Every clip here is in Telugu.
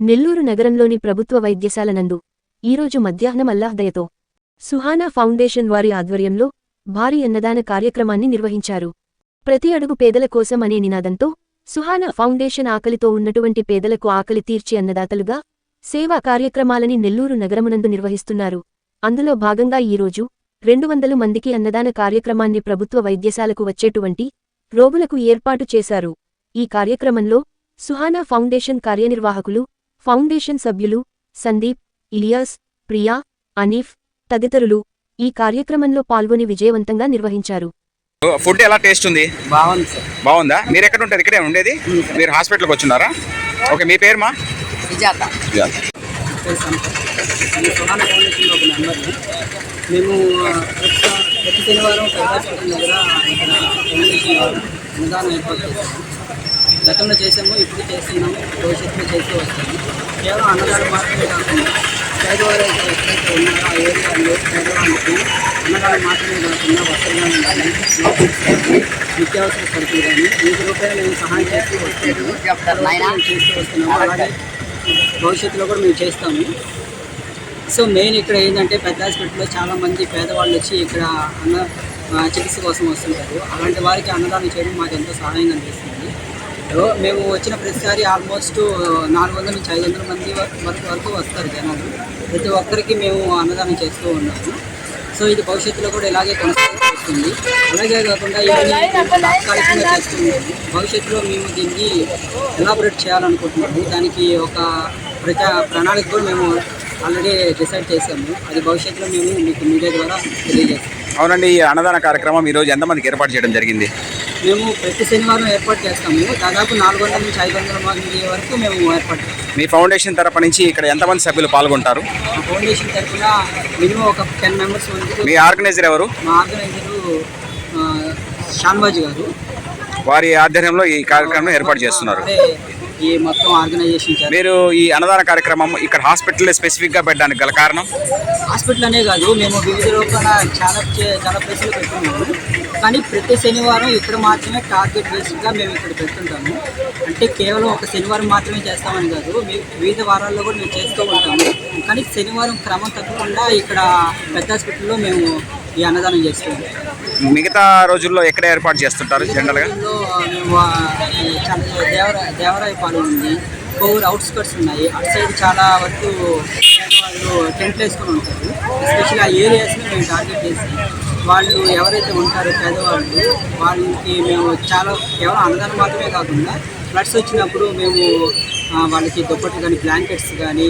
నెల్లూరు నగరంలోని ప్రభుత్వ వైద్యశాల నందు. ఈరోజు మధ్యాహ్నం అల్లాహ్దయతో. సుహానా ఫౌండేషన్ వారి ఆధ్వర్యంలో భారీ అన్నదాన కార్యక్రమాన్ని నిర్వహించారు. ప్రతి అడుగు పేదల కోసం అనే నినాదంతో సుహానా ఫౌండేషన్ ఆకలితో ఉన్నటువంటి పేదలకు ఆకలి తీర్చి అన్నదాతలుగా సేవా కార్యక్రమాలని నెల్లూరు నగరమునందు నిర్వహిస్తున్నారు. అందులో భాగంగా ఈరోజు రెండు వందలు మందికి అన్నదాన కార్యక్రమాన్ని ప్రభుత్వ వైద్యశాలకు వచ్చేటువంటి రోగులకు ఏర్పాటు చేశారు. ఈ కార్యక్రమంలో సుహానా ఫౌండేషన్ కార్యనిర్వాహకులు ఫౌండేషన్ సభ్యులు సందీప్ ఇలియాస్ ప్రియా అనీఫ్ తదితరులు ఈ కార్యక్రమంలో పాల్గొని విజయవంతంగా నిర్వహించారు. ఫుడ్ ఎలా టేస్ట్ ఉంది? బాగుంది సార్ బాగుందా? మీరు ఎక్కడ ఉంటారు? ఇక్కడే ఉండేది? మీరు హాస్పిటల్కి వచ్చినారా ఓకే మీ పేరు మా? మెంబర్ని మేము ప్రతి శనివారం దగ్గర అనుదానం ఏర్పాటు గతంలో చేసాము ఇప్పుడు చేస్తున్నాము భవిష్యత్తులో చేస్తూ వస్తాము. కేవలం అన్నదానం మాత్రమే కాకుండా పేదవారు ఎక్కడైతే ఉన్నారో ఆ ఏరియాలో పేదవాళ్ళకి అన్నదానం మాత్రమే కాకుండా వస్త్రదానం కానీ నిత్యావసర సరుకులు కానీ వీటి రూపాయలు మేము సహాయం చేస్తూ వస్తున్నాము. చేస్తూ వస్తున్నాము. అలాగే భవిష్యత్తులో కూడా మేము చేస్తాము. సో మెయిన్ ఇక్కడ ఏంటంటే పెద్ద హాస్పిటల్లో చాలా మంది పేదవాళ్ళు వచ్చి ఇక్కడ అన్న చికిత్స కోసం వస్తుంటారు. అలాంటి వారికి అన్నదానం చేయడం మాకు ఎంతో సహాయంగా అనిపిస్తుంది మేము వచ్చిన ప్రతిసారి ఆల్మోస్ట్ నాలుగు వందల నుంచి ఐదు వందల మంది వరకు వరకు వరకు వస్తారు జనాలు. ప్రతి ఒక్కరికి మేము అన్నదానం చేస్తూ ఉన్నాము. సో ఇది భవిష్యత్తులో కూడా ఇలాగే కొనసాగుతుంది. అలాగే కాకుండా తాత్కాలికంగా చేస్తున్నాము భవిష్యత్తులో మేము దీన్ని ఎలాబొరేట్ చేయాలనుకుంటున్నాము. దానికి ఒక ప్రజా ప్రణాళిక కూడా మేము ఆల్రెడీ డిసైడ్ చేసాము అది భవిష్యత్తులో మేము మీకు మీడియా ద్వారా తెలియజేస్తాం అవునండి ఈ అన్నదాన కార్యక్రమం ఈరోజు ఎంతమందికి ఏర్పాటు చేయడం జరిగింది? మేము ప్రతి శనివారం ఏర్పాటు చేస్తాము. దాదాపు నాలుగు వందల నుంచి ఐదు వందల మంది వరకు మేము ఏర్పాటు మీ ఫౌండేషన్ తరపు నుంచి ఇక్కడ ఎంతమంది సభ్యులు పాల్గొంటారు? మా ఫౌండేషన్ తరఫున మినిమం ఒక టెన్ మెంబర్స్ వరకు మీ ఆర్గనైజర్ ఎవరు? మా ఆర్గనైజరు షాన్బాజీ గారు. వారి ఆధ్వర్యంలో ఈ కార్యక్రమం ఏర్పాటు చేస్తున్నారు. ఈ మొత్తం ఆర్గనైజేషన్ మీరు ఈ అన్నదాన కార్యక్రమం ఇక్కడ హాస్పిటల్ స్పెసిఫిక్గా పెట్టడానికి గల కారణం? హాస్పిటల్ అనే కాదు మేము వివిధ రూపాల చాలా చాలా ప్లేసులు పెట్టున్నాము కానీ ప్రతి శనివారం ఇక్కడ మాత్రమే టార్గెట్ బేస్డ్గా మేము ఇక్కడ పెడుతుంటాము. అంటే కేవలం ఒక శనివారం మాత్రమే చేస్తామని కాదు వివిధ వారాల్లో కూడా మేము చేస్తూ ఉంటాము. కానీ శనివారం క్రమం తప్పకుండా ఇక్కడ పెద్ద హాస్పిటల్లో మేము ఈ అన్నదానం చేస్తూ. ఉంటాం మిగతా రోజుల్లో ఎక్కడ ఏర్పాటు చేస్తుంటారు జనరల్గా లో మేము ఆ, చాలా దేవర దేవరాయపాలెం ఉంది. కోవూరు అవుట్స్కట్స్ ఉన్నాయి. అటు సైడ్ చాలా వరకు వాళ్ళు టెంట్లు వేసుకొని ఉంటారు. ఎస్పెషల్లీ ఆ ఏరియాస్ని మేము టార్గెట్ చేసి వాళ్ళు ఎవరైతే ఉంటారో పేదవాళ్ళు వాళ్ళకి మేము చాలా కేవలం అన్నదానం మాత్రమే కాకుండా ఫ్లడ్స్ వచ్చినప్పుడు మేము వాళ్ళకి దుప్పట్లు కానీ బ్లాంకెట్స్ కానీ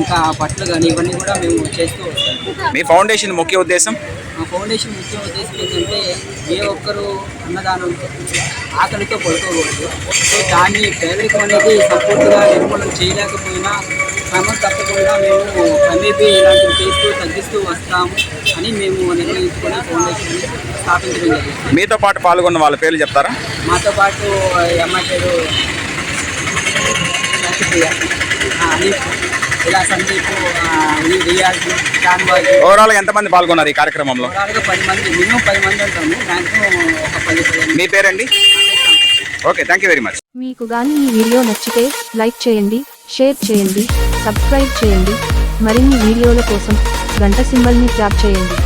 ఇంకా బట్టలు కానీ ఇవన్నీ కూడా మేము చేస్తూ వస్తాము మీ ఫౌండేషన్ ముఖ్య ఉద్దేశం? మా ఫౌండేషన్ ముఖ్య ఉద్దేశం ఏంటంటే ఏ ఒక్కరు అన్నదానంతో ఆకలితో పడుకోకూడదు. సో దాన్ని పేదరికం అనేది సంపూర్తిగా నిర్మూలన చేయలేకపోయినా క్రమం తప్పకుండా మేము క్రమేపీ ఇలాంటివి చేస్తూ తగ్గిస్తూ వస్తాము అని మేము నిర్ణయించుకొని ఫౌండేషన్ స్థాపించడం జరిగింది. మీతో పాటు పాల్గొన్న వాళ్ళ పేర్లు చెప్తారా? మాతో పాటు అమ్మాయి పేరు ఇలా సందీప్ ఆ, రియాజ్ ఓవరాల్గా ఎంతమంది పాల్గొన్నారు ఈ కార్యక్రమంలో? ఓవరాల్గా పది మంది మినిమం పది మంది ఉంటాము మ్యాక్సిమం ఒక పది పదిహేను మీ పేరండి? Okay thank you very much మీకు గాని ఈ వీడియో నచ్చితే లైక్ చేయండి షేర్ చేయండి సబ్స్క్రైబ్ చేయండి. మరిన్ని వీడియోల కోసం గంట సింబల్ని ట్యాప్ చేయండి.